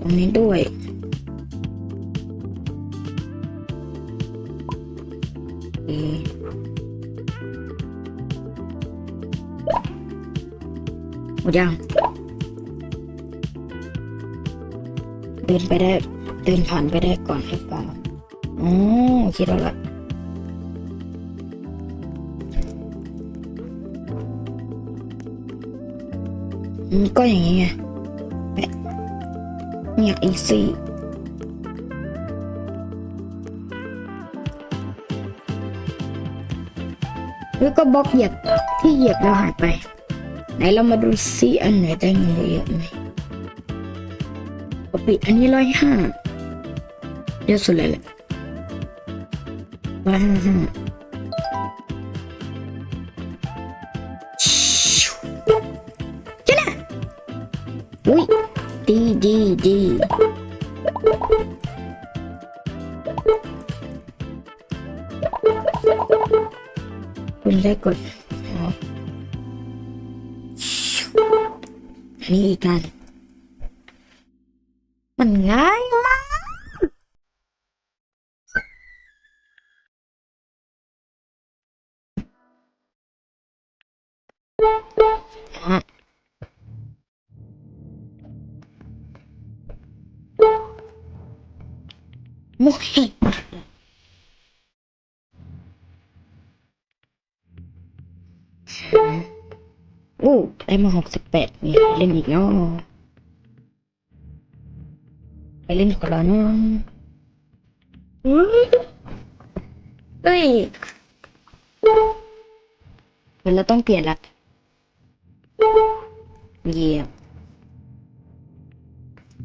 ตรงนี้ด้วยโอเคหมดยังเดินไปได้ เดินผ่านไปได้ก่อนหรือเปล่าอ๋อคิดแล้วละก็อย่างนี้ไง เนี่ยอีซี่แล้วก็บล็อกเหยียบที่เหยียบแล้วหายไป ไหนเรามาดูซิอันไหนได้เงินเยอะไหมปปิดอันนี้ร้อยห้าเยอะสุดเลยแหละร้อยห้า ดีคุณได้กดอ๋อนี่อีกการมันง่าย มาหกสิบแปดมีเล่นอีกเนาะไปเล่นกับเราเนาะอุ๊ยเฮ้ยเดี๋ยวเราต้องเปลี่ยนละเหยียบ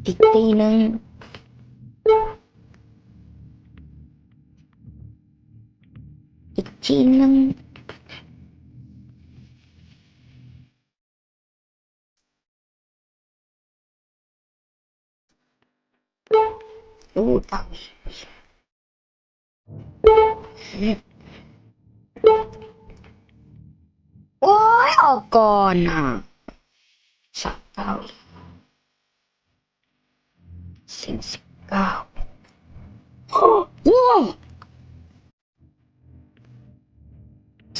อีกทีหนึ่งอีกทีหนึ่ง โอ้ตังโอ้ยออกก่อนอะสามเก้าสี่สิบเก้าว้าว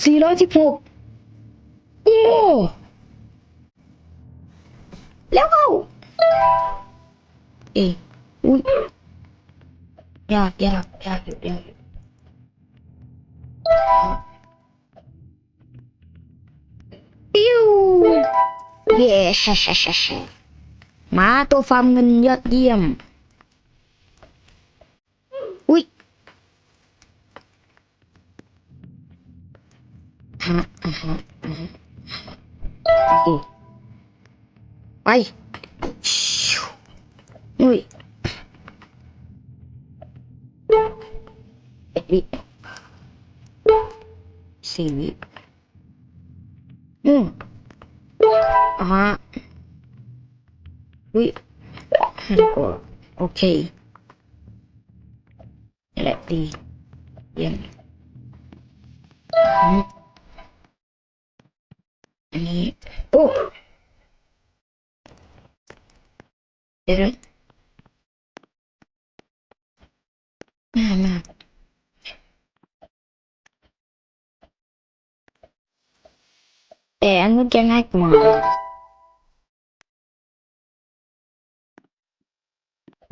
สี่ร้อยสิบหกโอ้แล้วเอาเอ๊ะอุ้ย ยากอยู่ปิ้วเย้มาตัวฟาร์มเงินยอดเยี่ยม อุ้ยฮะอ่าฮะอ่าฮะโอ้ไปชิวอุ้ย วิสี่วิอืมอ่าฮะอุ้ยห้ากว่าโอเคนี่แหละดีเยี่ยมอืมอันนี้โอ้เดี๋ยวนะมามา แต่อันนู้นจะง่ายกว่า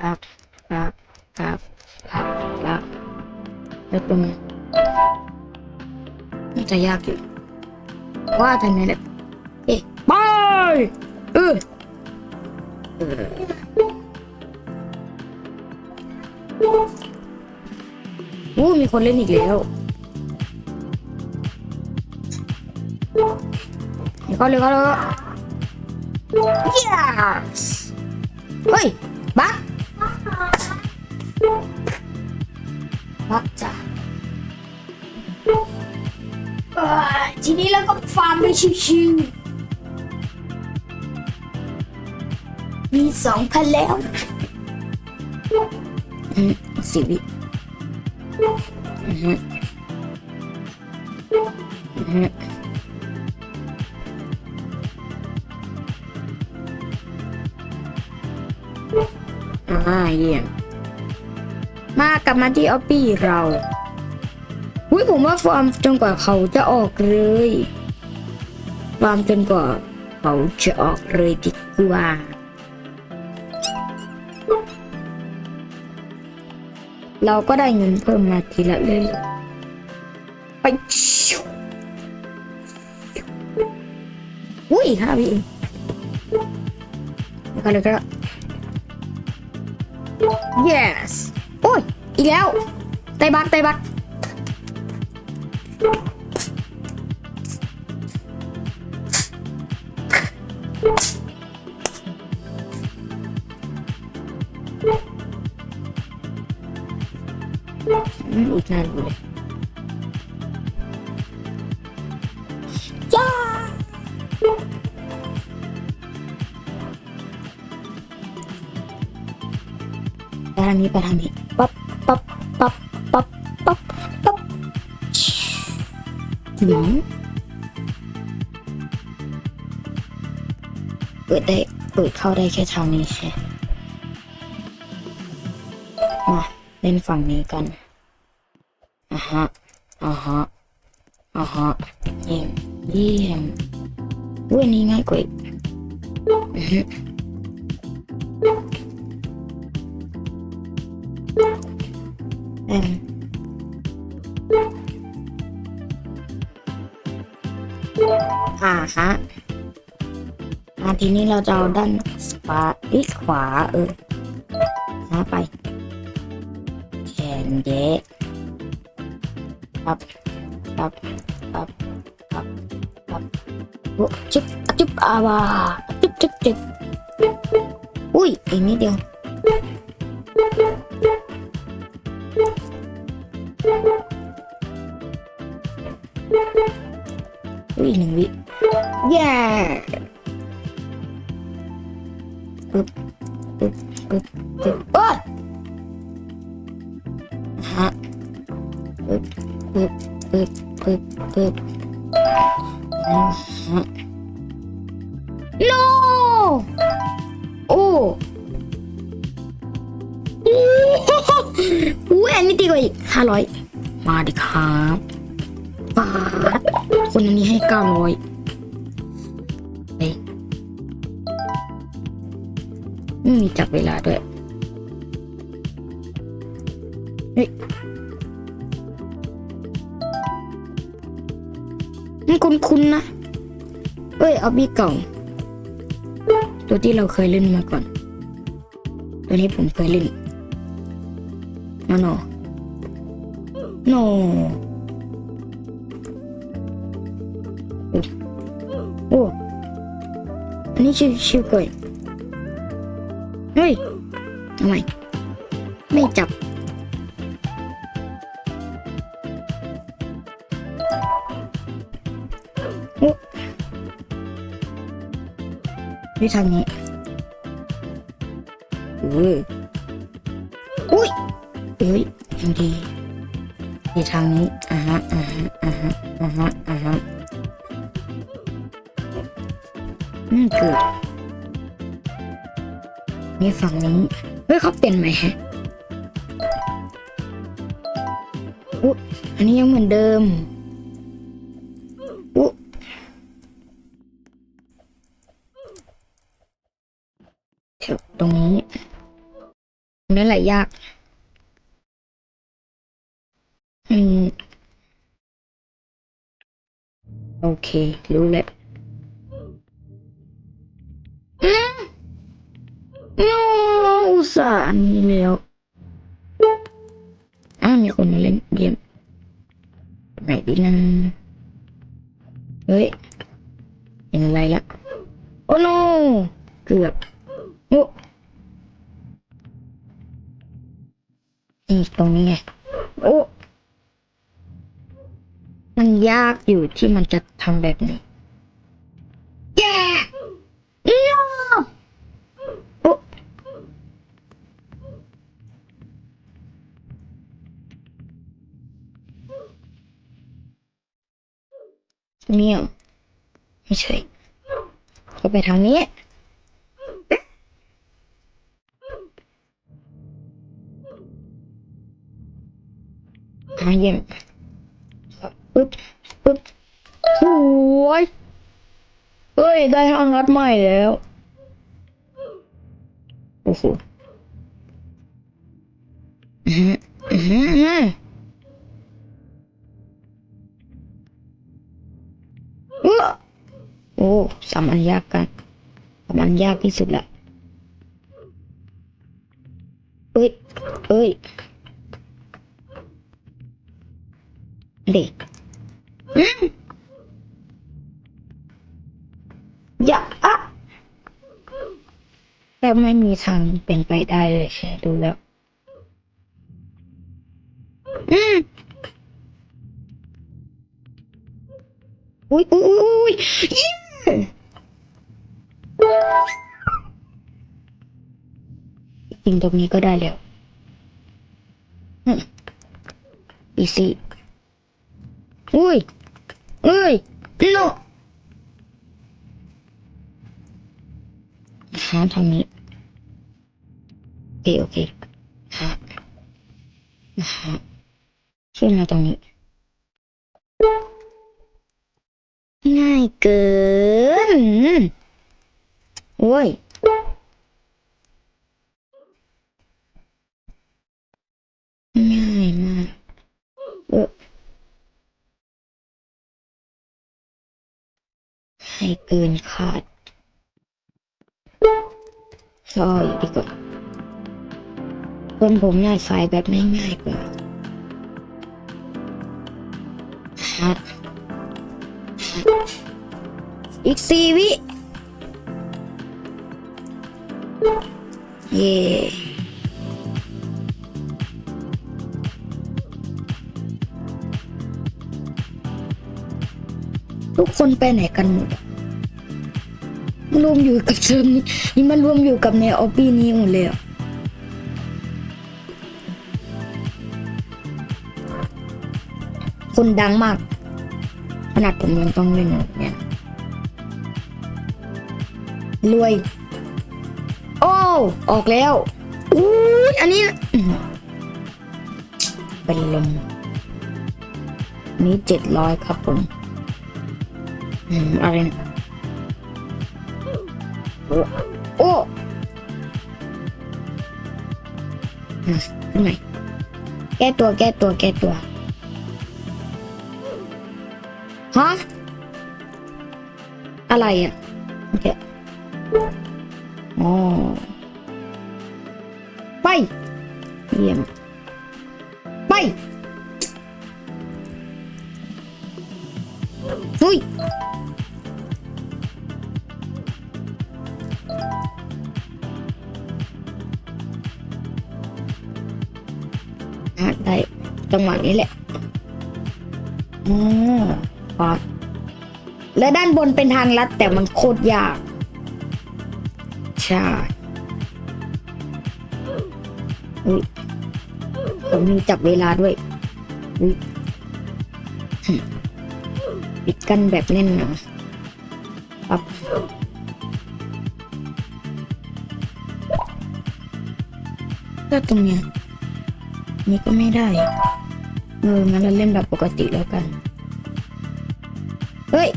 ครับครับครับครับครับแล้วตรงนี้น่าจะยากอยู่ว่าทางไหนแหละเอ๊ะไปเออเออโอ้มีคนเล่นอีกแล้ว เดี๋ยวเขาเลยเขาเลย yes เฮ้ยบักบักจ้ะเอ่อทีนี้เราก็ฟาร์มไปชิวๆมีสองพันแล้วอืมสิวิอือฮึอือฮึ อ่าเยี่ยมมากลับมาที่ออปปี้เราอุ้ยผมว่าฟาร์มจนกว่าเขาจะออกเลยฟาร์มจนกว่าเขาจะออกเลยดีกว่าเราก็ได้เงินเพิ่มมาทีละเรื่อยๆไปอุ้ยห้าวิเองแล้วก็เลยก็ yes โอ้ย อีกแล้วไตบักไตบัก ทางนี้ไปทางนี้ปั๊บปั๊บปั๊บปั๊บปั๊บปั๊บหนึ่งเปิดได้เปิดเข้าได้แค่ทางนี้แค่มาเล่นฝั่งนี้กัน อ่าฮะอ่าทีนี้เราจะเอาด้านขวาอีขวาเออหาไปแขนเยะปั๊บปั๊บปั๊บปั๊บปั๊บโอ้จุ๊บอะจุ๊บอาวาจุ๊บจุ๊บจุ๊บอุ้ยอีกนิดเดียว อุ้ยหนึ่งวิแย่ปึ๊บปึ๊บปึ๊บปึ๊บโอ้ยฮะปึ๊บปึ๊บปึ๊บปึ๊บปึ๊บนะฮะ no โอ้อู้อันนี้ดีกว่าอีกห้าร้อยมาดิครับปาด คนอันนี้ให้เก้าร้อยไม่มีจับเวลาด้วยมันคุ้นๆนะ เอ้ย เอาบีเก่า ตัวที่เราเคยเล่นมาก่อน ตัวนี้ผมเคยเล่นมาโนโน นนี้ชิวชิวก่อยเฮ้ยทำไม ไม่จับด้วยทางนี้เอออุ้ยเอ้ยยังดีในทางนี้อ่าฮะอ่าฮะอ่าฮะอ่าฮะอ่าฮะ อืมเกิดนี่ฝั่งนี้เฮ้ยเขาเปลี่ยนใหม่ฮะอุ๊ยอันนี้ยังเหมือนเดิมอุ๊ยแถวตรงนี้ตรงนี้แหละยาก อืม โอเค รู้แล้ว อ้อุตส่าห์อันนี้แล้วอ้าวมีคนมาเล่นเกมไหนดีนะเฮ้ยเป็นอะไรละโอ้โนเกือบโอ้นี่ตรงนี้ไงโอ้มันยากอยู่ที่มันจะทำแบบนี้ เนี่ยไม่ใช่เขาไปทางนี้หาเยี่มปึ๊บปึ๊บสวยเฮ้ย ได้ท้องรัดใหม่แล้ว โอ้โห สามอันยากกันสามอันยากที่สุดละเอ้ยเอ้ยเด็กอืมอย่าอะแต่ไม่มีทางเป็นไปได้เลยใช่ดูแล้ว อืมอุ้ยอุ้ยอุ้ย ยิงตรงนี้ก็ได้แล้วอีซี่อุ้ยเอ้ย no หาทางนี้โอเคโอเคหาหาขึ้นมาตรงนี้ ง่ายเกินโอ้ย ง่ายมากเออ ให้เกินคาดซอยดีกว่าคนผมง่ายไฟแบบง่ายๆกว่าอีกสี่วิ เย่ทุกคนไปไหนกันหมด รวมอยู่กับเซิร์ฟนี้นี่มารวมอยู่กับในออฟฟี่นี้หมดเลยอะคนดังมาก ขนาดผมยังต้องเล่นเนี่ยรวย โอ้ออกแล้วอุ้อันนี้เป็นลมนี้เจ็ดร้อยครับผม อืม อะไรเนะ โอ้โอ้อะขึ้นไหนแก้ตัวแก้ตัวแก้ตัวฮะอะไรอะโอเคอ๋อไปเยี่ยม อะได้จังหวะนี้แหละอ๋อปอดและด้านบนเป็นทางลัดแต่มันโคตรยาก ใช่อุ้ยผมมีจับเวลาด้วยอุ้ยปิดกันแบบแน่นหนาปั๊บก็ตรงเนี้ย นี่ก็ไม่ได้ เออ งั้นเราเล่นแบบปกติแล้วกัน เฮ้ย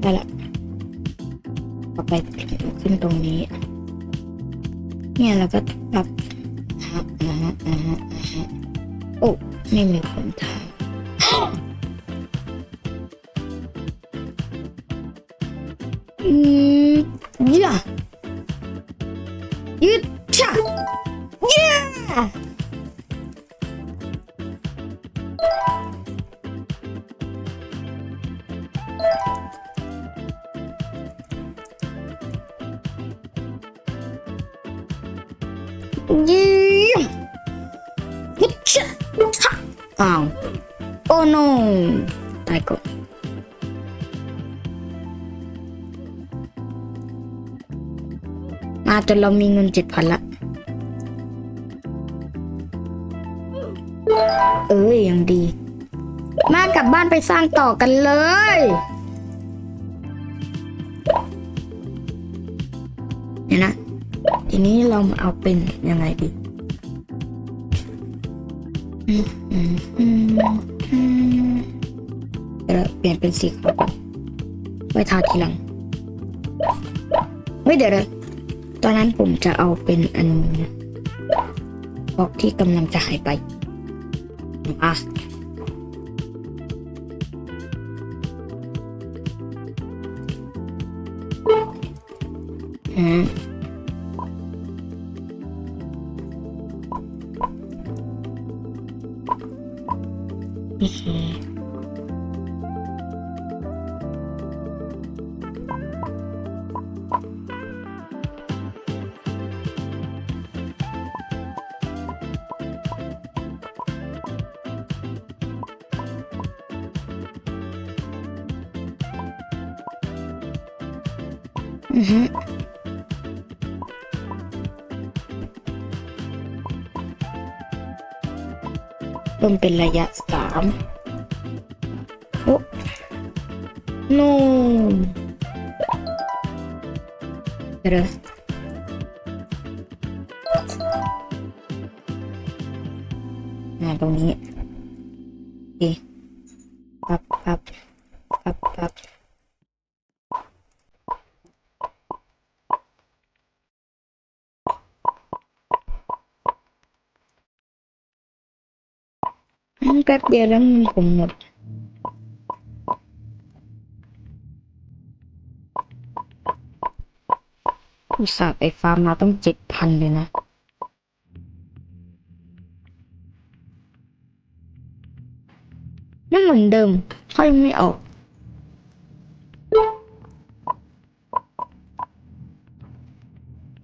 ได้ละต่อไปขึ้นตรงนี้ เนี่ยเราก็ปรับอ่าฮะอ่าฮะอ่าฮะ โอ้ไม่มีคนทำอื อ้าว โอ้ no ตายก่อนมาจนเรามีเงินเจ็ดพันละ เอ้ยยังดี มากลับบ้านไปสร้างต่อกันเลย เนี่ยนะ ทีนี้เรามาเอาเป็นยังไงดี เดี๋ยวเปลี่ยนเป็นสีขาวก่อนไว้ทาทีหลังเฮ้ยเดี๋ยวเลยตอนนั้นผมจะเอาเป็นอันบอกที่กำลังจะหายไปอะอืม เพิ่มเป็นระยะสามโอ้โน่เดี๋ยวตรงนี้โอเคปับปับปับปับ อืมแป๊บเดียวแล้วมันผมหมดอุตส่าห์ไปฟาร์มมาต้องเจ็ดพันเลยนะนั่นเหมือนเดิมค่อยไม่ออก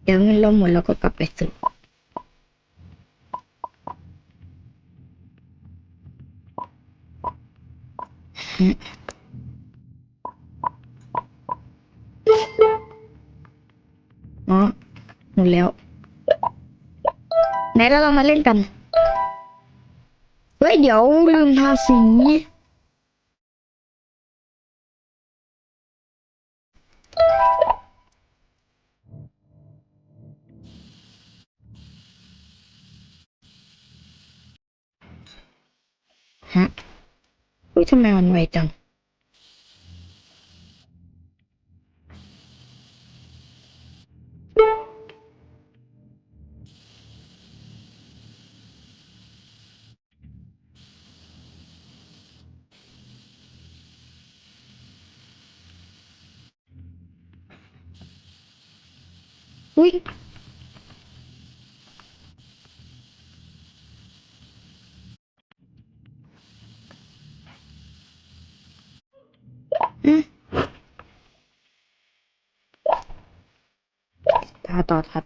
เดี๋ยวเงินเราหมดเราก็กลับไปซื้อ อ๋อหมดแล้ว ไหนเราลองมาเล่นกัน เฮ้ย เดี๋ยวลืมทาสี ทำไมมันไวจังอุ้ยอืม ทาต่อทา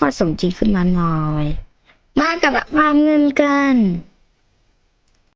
พอสมจริงขึ้นมาหน่อย มากกับวางเงินกัน